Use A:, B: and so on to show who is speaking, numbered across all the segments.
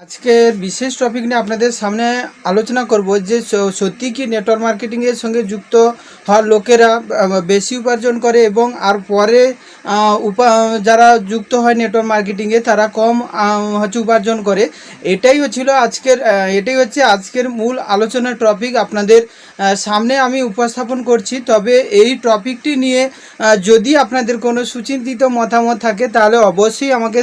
A: আজকের বিশেষ টপিক নিয়ে আপনাদের সামনে আলোচনা করব যে সত্যি কি নেটওয়ার্ক মার্কেটিংয়ের সঙ্গে যুক্ত হওয়ার লোকেরা বেশি উপার্জন করে এবং আর পরে উপা, যারা যুক্ত হয় নেটওয়ার্ক মার্কেটিংয়ে তারা কম হচ্ছে উপার্জন করে। এটাই হচ্ছিল আজকের এটাই হচ্ছে আজকের মূল আলোচনার টপিক আপনাদের সামনে আমি উপস্থাপন করছি, তবে এই টপিকটি নিয়ে যদি আপনাদের কোনো সুচিন্তিত মতামত থাকে, তাহলে অবশ্যই আমাকে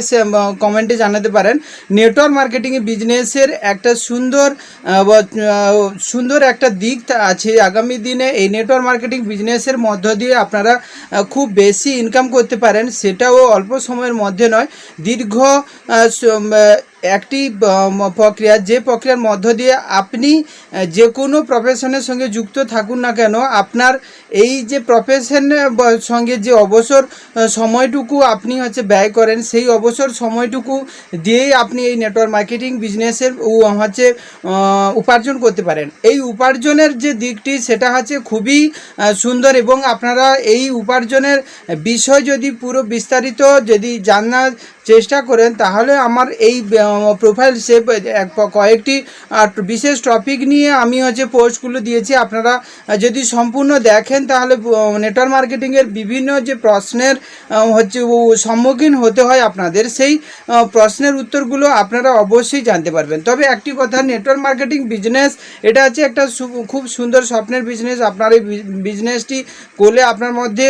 A: কমেন্টে জানাতে পারেন। নেটওয়ার্ক মার্কেটিং বিজনেসের একটা সুন্দর সুন্দর একটা দিক আছে। আগামী দিনে এই নেটওয়ার্ক মার্কেটিং বিজনেসের মধ্য দিয়ে আপনারা খুব বেশি ইনকাম করতে পারেন, সেটাও অল্প সময়ের মধ্যে নয়। দীর্ঘ একটি প্রক্রিয়া, যে প্রক্রিয়ার মধ্য দিয়ে আপনি যে কোনো প্রফেশনের সঙ্গে যুক্ত থাকুন না কেন, আপনার এই যে প্রফেশন সঙ্গে যে অবসর সময়টুকু আপনি হচ্ছে ব্যয় করেন, সেই অবসর সময়টুকু দিয়েই আপনি এই নেটওয়ার্ক মার্কেটিং বিজনেসের হচ্ছে উপার্জন করতে পারেন। এই উপার্জনের যে দিকটি, সেটা হচ্ছে খুবই সুন্দর এবং আপনারা এই উপার্জনের বিষয় যদি পুরো বিস্তারিত যদি জানার চেষ্টা করেন, তাহলে আমার এই প্রোফাইল সে কয়েকটি বিশেষ টপিক নিয়ে আমি হচ্ছে পোস্টগুলো দিয়েছি। আপনারা যদি সম্পূর্ণ দেখেন, তাহলে নেটওয়ার্ক মার্কেটিংয়ের বিভিন্ন যে প্রশ্নের হচ্ছে সম্মুখীন হতে হয় আপনাদের, সেই প্রশ্নের উত্তরগুলো আপনারা অবশ্যই জানতে পারবেন। তবে একটি কথা নেটওয়ার্ক মার্কেটিং বিজনেস এটা হচ্ছে একটা খুব সুন্দর স্বপ্নের বিজনেস আপনার এই বিজনেসটি করলে আপনার মধ্যে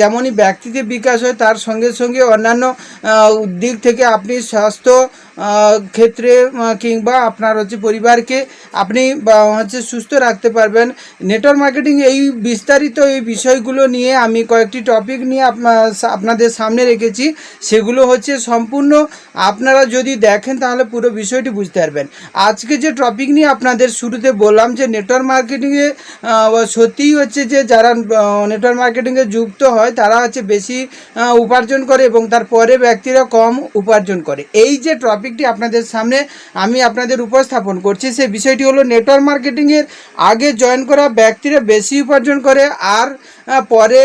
A: যেমনই ব্যক্তিত্বের বিকাশ হয়, তার সঙ্গে সঙ্গে অন্যান্য আহ, দিক থেকে আপনি স্বাস্থ্য ক্ষেত্রে কিংবা আপনার হচ্ছে পরিবারকে আপনি হচ্ছে সুস্থ রাখতে পারবেন। নেটওয়ার্ক মার্কেটিং এই বিস্তারিত এই বিষয়গুলো নিয়ে আমি কয়েকটি টপিক নিয়ে আপনাদের সামনে রেখেছি। সেগুলো হচ্ছে সম্পূর্ণ আপনারা যদি দেখেন তাহলে পুরো বিষয়টি বুঝতে পারবেন। আজকে যে টপিক নিয়ে আপনাদের শুরুতে বললাম যে নেটওয়ার্ক মার্কেটিংয়ে সত্যিই হচ্ছে যে যারা নেটওয়ার্ক মার্কেটিংয়ে যুক্ত হয় তারা হচ্ছে বেশি উপার্জন করে এবং তারপরে ব্যক্তিরা কম উপার্জন করে। এই যে টপিকটি আপনাদের সামনে আমি আপনাদের উপস্থাপন করছি সেই বিষয়টি হলো নেটওয়ার্ক মার্কেটিংয়ের আগে জয়েন করা ব্যক্তিরা বেশি উপার্জন করে আর পরে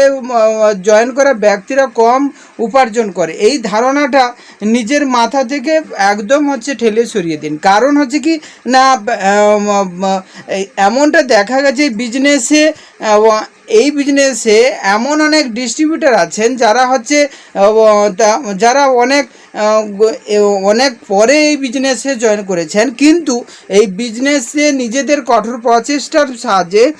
A: জয়েন করা ব্যক্তিরা কম উপার্জন করে। এই ধারণাটা নিজের মাথা থেকে একদম হচ্ছে ঠেলে সরিয়ে দিন। কারণ হচ্ছে কি, না এমনটা দেখা গেছে বিজনেসে এই বিজনেসে এমন অনেক ডিস্ট্রিবিউটার আছেন যারা হচ্ছে যারা অনেক অনেক পরে এই বিজনেসে জয়েন করেছেন। কিন্তু এই বিজনেসে নিজেদের কঠোর প্রচেষ্টার সাহায্যে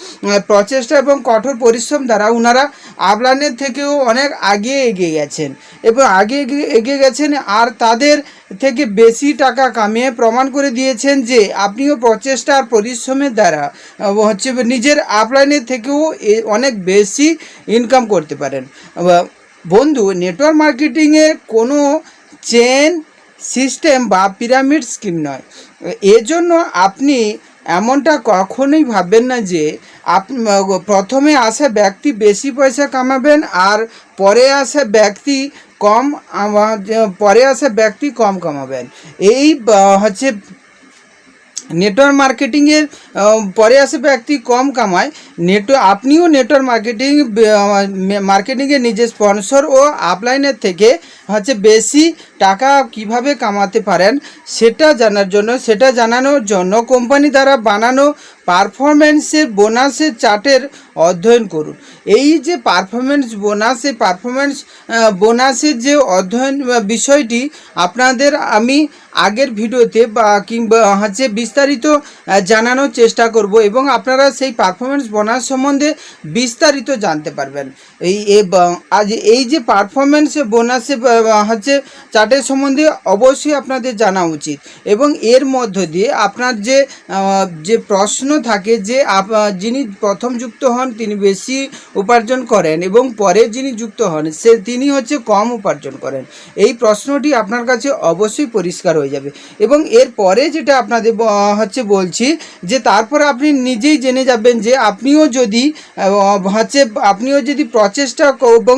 A: প্রচেষ্টা এবং কঠোর পরিশ্রম দ্বারা ওনারা আপলানের থেকেও অনেক আগে এগিয়ে গেছেন। এবং আগে এগিয়ে- গেছেন আর তাদের থেকে বেশি টাকা কামিয়ে প্রমাণ করে দিয়েছেন যে আপনিও প্রচেষ্টা আর পরিশ্রমের দ্বারা হচ্ছে নিজের আপলাইনের থেকেও অনেক বেশি ইনকাম করতে পারেন। বন্ধু নেটওয়ার্ক মার্কেটিংয়ে কোনো চেন সিস্টেম বা পিরামিড স্কিম নয়। এজন্য আপনি এমনটা কখনোই ভাববেন না যে আপ প্রথমে আসা ব্যক্তি বেশি পয়সা কামাবেন আর পরে আসা ব্যক্তি কম পরে আসা ব্যক্তি কম কামাবেন। এই হচ্ছে নেটওয়ার্ক মার্কেটিংয়ের পরে আসে ব্যক্তি কম কামায়। নেট আপনিও নেটওয়ার্ক মার্কেটিং মার্কেটিংয়ে নিজের স্পন্সর ও আপলাইনের থেকে হচ্ছে বেশি টাকা কীভাবে কামাতে পারেন সেটা জানার জন্য, সেটা জানানোর জন্য কোম্পানি দ্বারা বানানো পারফরমেন্সের বোনাসের চার্টের অধ্যয়ন করুন। এই যে পারফরমেন্স বোনাস পারফরমেন্স বোনাসের যে অধ্যয়ন বিষয়টি আপনাদের আমি আগের ভিডিওতে বা কিংবা হচ্ছে বিস্তারিত জানানোর চেষ্টা করব এবং আপনারা সেই পারফরমেন্স বোনাস সম্বন্ধে বিস্তারিত জানতে পারবেন। এই আজ এই যে পারফরমেন্স বোনাসে হচ্ছে চার্টের সম্বন্ধে অবশ্যই আপনাদের জানা উচিত। এবং এর মধ্য দিয়ে আপনার যে যে প্রশ্ন থাকে যে যিনি প্রথম যুক্ত হন তিনি বেশি উপার্জন করেন এবং পরে যিনি যুক্ত হন সে, তিনি হচ্ছে কম উপার্জন করেন। এই প্রশ্নটি আপনার কাছে অবশ্যই পরিষ্কার হয়ে যাবে। এবং এর পরে যেটা আপনাদের হচ্ছে বলছি যে, তারপর আপনি নিজেই জেনে যাবেন যে, আপনিও যদি হচ্ছে আপনিও যদি প্রচেষ্টা এবং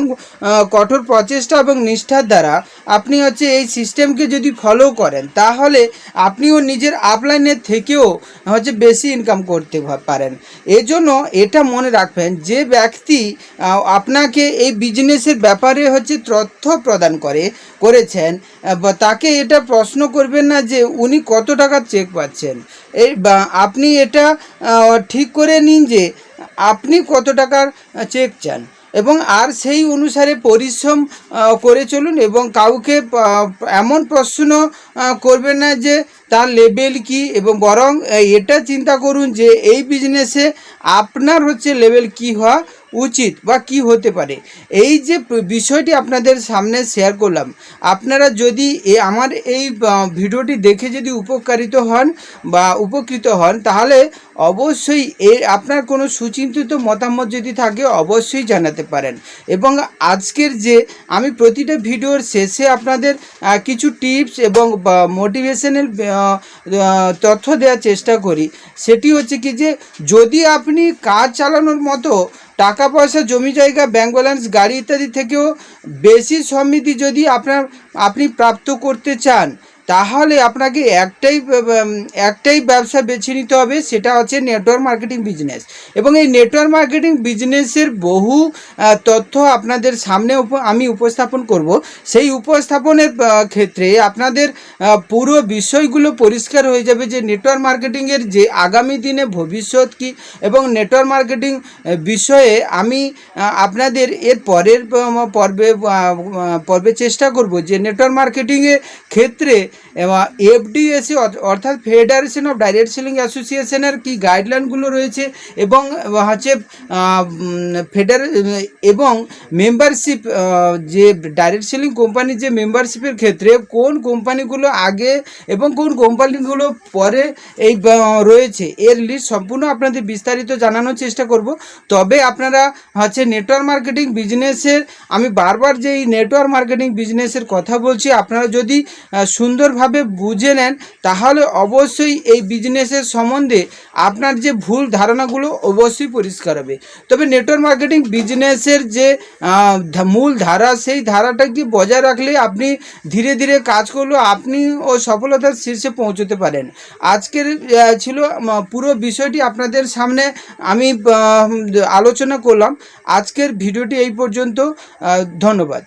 A: কঠোর প্রচেষ্টা এবং নিষ্ঠার দ্বারা আপনি হচ্ছে এই সিস্টেমকে যদি ফলো করেন, তাহলে আপনিও নিজের আপলাইনের থেকেও হচ্ছে বেশি ইনকাম করতে পারেন। এজন্য এটা মনে রাখবেন, যে ব্যক্তি আপনাকে এই বিজনেসের ব্যাপারে হচ্ছে তথ্য প্রদান করে, করেছেন তাকে এটা প্রশ্ন করবেন না যে উনি কত টাকার চেক পাচ্ছেন। এই আপনি এটা ঠিক করে নিন যে আপনি কত টাকার চেক চান। এবং আর সেই অনুসারে পরিশ্রম করে চলুন এবং কাউকে এমন প্রশ্ন করবে করবেন না যে তার লেভেল কি এবং বরং এটা চিন্তা করুন যে এই বিজনেসে আপনার হচ্ছে লেভেল কি হওয়া উচিত বা কি হতে পারে? এই যে বিষয়টি আপনাদের সামনে শেয়ার করলাম, আপনারা যদি এ আমার এই ভিডিওটি দেখে যদি উপকারিত হন বা উপকৃত হন, তাহলে অবশ্যই এ আপনার কোনো সুচিন্তিত মতামত যদি থাকে, অবশ্যই জানাতে পারেন। এবং আজকের যে আমি প্রতিটা ভিডিওর শেষে আপনাদের কিছু টিপস এবং মোটিভেশনাল তথ্য দেওয়ার চেষ্টা করি। সেটি হচ্ছে কি যে, যদি আপনি কাজ চালানোর মতো টাকা পয়সা জমি জায়গা ব্যাঙ্ক ব্যালেন্স গাড়ি ইত্যাদি থেকেও বেশি সমৃদ্ধি যদি আপনার, আপনি প্রাপ্ত করতে চান। তাহলে আপনাকে একটাই একটাই ব্যবসা বেছে নিতে হবে, সেটা হচ্ছে নেটওয়ার্ক মার্কেটিং বিজনেস এবং এই নেটওয়ার্ক মার্কেটিং বিজনেসের বহু তথ্য আপনাদের সামনে আমি উপস্থাপন করব। সেই উপস্থাপনের ক্ষেত্রে আপনাদের পুরো বিষয়গুলো পরিষ্কার হয়ে যাবে যে নেটওয়ার্ক মার্কেটিংয়ের যে আগামী দিনে ভবিষ্যৎ কি, এবং নেটওয়ার্ক মার্কেটিং বিষয়ে আমি আপনাদের এর পরের পর্বে পর্বে চেষ্টা করব যে নেটওয়ার্ক মার্কেটিংয়ের ক্ষেত্রে এফডিএসি অর্থাৎ ফেডারেশন অফ ডাইরেক্ট সেলিং অ্যাসোসিয়েশনের কি গাইডলাইনগুলো রয়েছে এবং হচ্ছে ফেডার এবং মেম্বারশিপ যে ডাইরেক্ট সেলিং কোম্পানির যে মেম্বারশিপের ক্ষেত্রে কোন কোম্পানিগুলো আগে এবং কোন কোম্পানিগুলো পরে এই রয়েছে এর লিস্ট সম্পূর্ণ আপনাদের বিস্তারিত জানানোর চেষ্টা করব। তবে আপনারা হচ্ছে নেটওয়ার্ক মার্কেটিং বিজনেসের আমি বারবার যে এই নেটওয়ার্ক মার্কেটিং বিজনেসের কথা বলছি আপনারা যদি আহ, সুন্দরভাবে বুঝে নেন, তাহলে অবশ্যই এই বিজনেসের সম্বন্ধে আপনার যে ভুল ধারণাগুলো অবশ্যই পরিষ্কার হবে। তবে নেটওয়ার্ক মার্কেটিং বিজনেসের যে মূল ধারা, সেই ধারাটাকে বজায় রাখলে আপনি ধীরে ধীরে কাজ করলেও আপনি ও সফলতার শীর্ষে পৌঁছতে পারেন। আজকের ছিল পুরো বিষয়টি আপনাদের সামনে আমি আলোচনা করলাম। আজকের ভিডিওটি এই পর্যন্ত ধন্যবাদ।